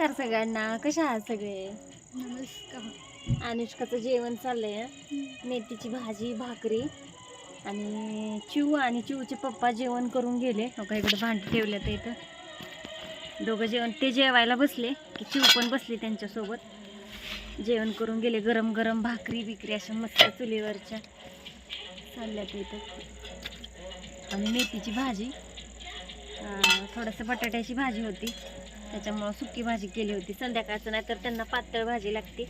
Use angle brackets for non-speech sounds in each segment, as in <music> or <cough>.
नमस्कार सगळ्यांना. कशा आहात सगळे? नमस्कार. अनुष्काचं जेवण चाललंय हं. मेथीची भाजी भाकरी आणि चिऊ आणि चिऊचे पप्पा जेवण करून गेले. हो का इकडे भांडी ठेवल्यात इथं. दोघं जेवण ते जेवायला बसले की चिऊ पण बसली त्यांच्यासोबत. जेवण करून गेले गरम गरम भाकरी बिकरी अशा मस्त चुलीवरच्या चालल्यात इथं. आणि मेथीची भाजी अं, थोडंसं बटाट्याची भाजी होती. त्याच्यामुळं सुकी भाजी केली होती. संध्याकाळचं नाही तर त्यांना पातळ भाजी लागते.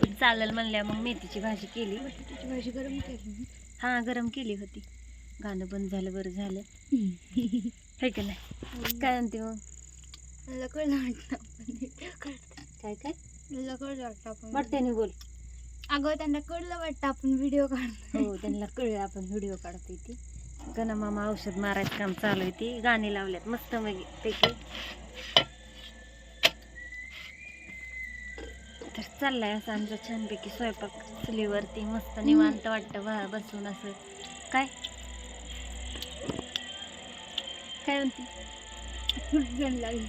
पण चालेल म्हणल्या मग मेथीची भाजी केली. बटाट्याची भाजी गरम केली हा गरम केली होती. गाणं बंद झालं बरं झालं. हे का नाही? काय म्हणते मग? मला कळलं वाटतं. काय काय? मला कळलं वाटतं आपण बोल. अगं त्यांना कळलं वाटतं आपण व्हिडिओ काढतो हो त्यांना कळलं आपण व्हिडिओ काढतोय ती. गणा मामा औषध मारायचं काम चालू आहे ती. गाणी लावल्यात मस्त मग पैकी तर चाललाय असं आमचा छानपैकी स्वयंपाक चुलीवरती. मस्त निवांत वाटतं बा बसून असं. काय? काय म्हणते? लागली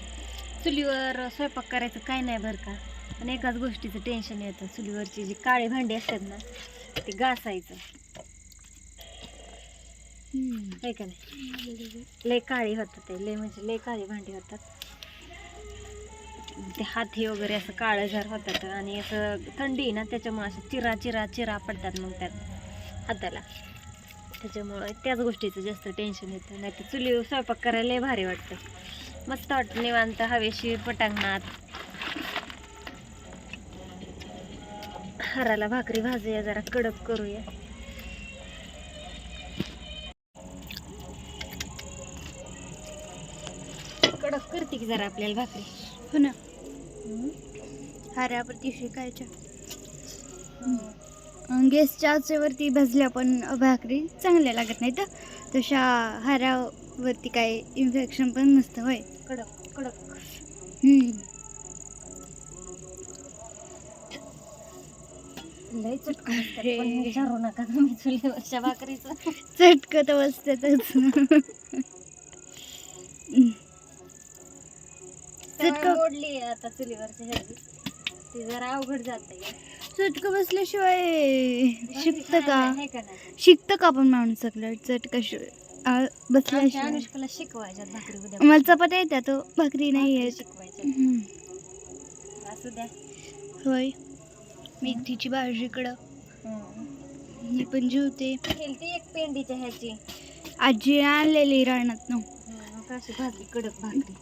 चुलीवर स्वयंपाक करायचं काय नाही बरं का. पण एकाच गोष्टीचं टेन्शन येतं. चुलीवरची जी काळी भांडी असतात ना ते घासायचं. का नाही? लय काळी होतात ते. लय म्हणजे लय काळी भांडी होतात. ते हाती वगैरे असं काळंझार होतात आणि असं थंडी आहे ना त्याच्यामुळं असं चिरा चिरा चिरा पडतात मग त्यात हाताला. त्याच्यामुळं त्याच गोष्टीचं जास्त टेन्शन येतं. नाही तर चुलीवर स्वयंपाक करायला लय भारी वाटतं. मस्त वाटतं निवांत हवेशीर पटांगणात. हराला भाकरी भाजूया जरा कडक करूया. कडक करते की जरा आपल्याला भाकरी. हो ना. हऱ्यावरती शिकायच्या गॅसच्या आचेवरती भाजल्या पण भाकरी चांगल्या लागत नाही तर तशा हऱ्यावरती काय इन्फेक्शन पण नसतं होय. कडक कडक. हम्म. लय. पण विचारू नका तुम्ही चुलीवरच्या भाकरीचं. चटकत बसतातच. <laughs> आहे आता ती जरा अवघड जाते चटकं बसल्याशिवाय शिकतं का आहे का? नाही शिकतं का पण माणूस सगळं चटका आमच्या बसल्याशिवाय. अनुष्काला शिकवायच्यात भाकरी उद्या. मला चपात्या येतात हो, भाकरी नाही भाकरी येत. शिकवायच्यात. हम्म. असू द्या. होय. मेथीची भाजी इकडं पण जेवते. केलती एक पेंडीच्या ह्याची. आजी आणलेली रानात ना कडक भाकरी.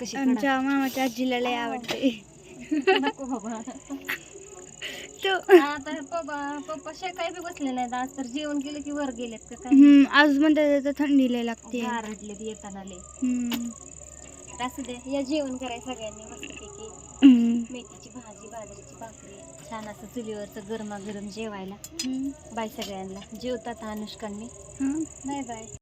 कशी आमच्या मामाच्या आजीला लय आवडते. नको बाबा. तो आता पप्पा पप्पा शेकाय बी बसले नाहीत. आज तर जेवण केलं की वर गेलेत का काय? हम्म, आज म्हणतात थंडी लय लागते. येताना लय. हम्म. असू द्या या जेवण कराय सगळ्यांनी मस्तपैकी हम्म. मेथीची भाजी बाजरीची भाकरी छान असं चुलीवरचं गरमागरम जेवायला. हम्म. बाय सगळ्यांना. जेवतात अनुष्कांनी. हा. Bye bye.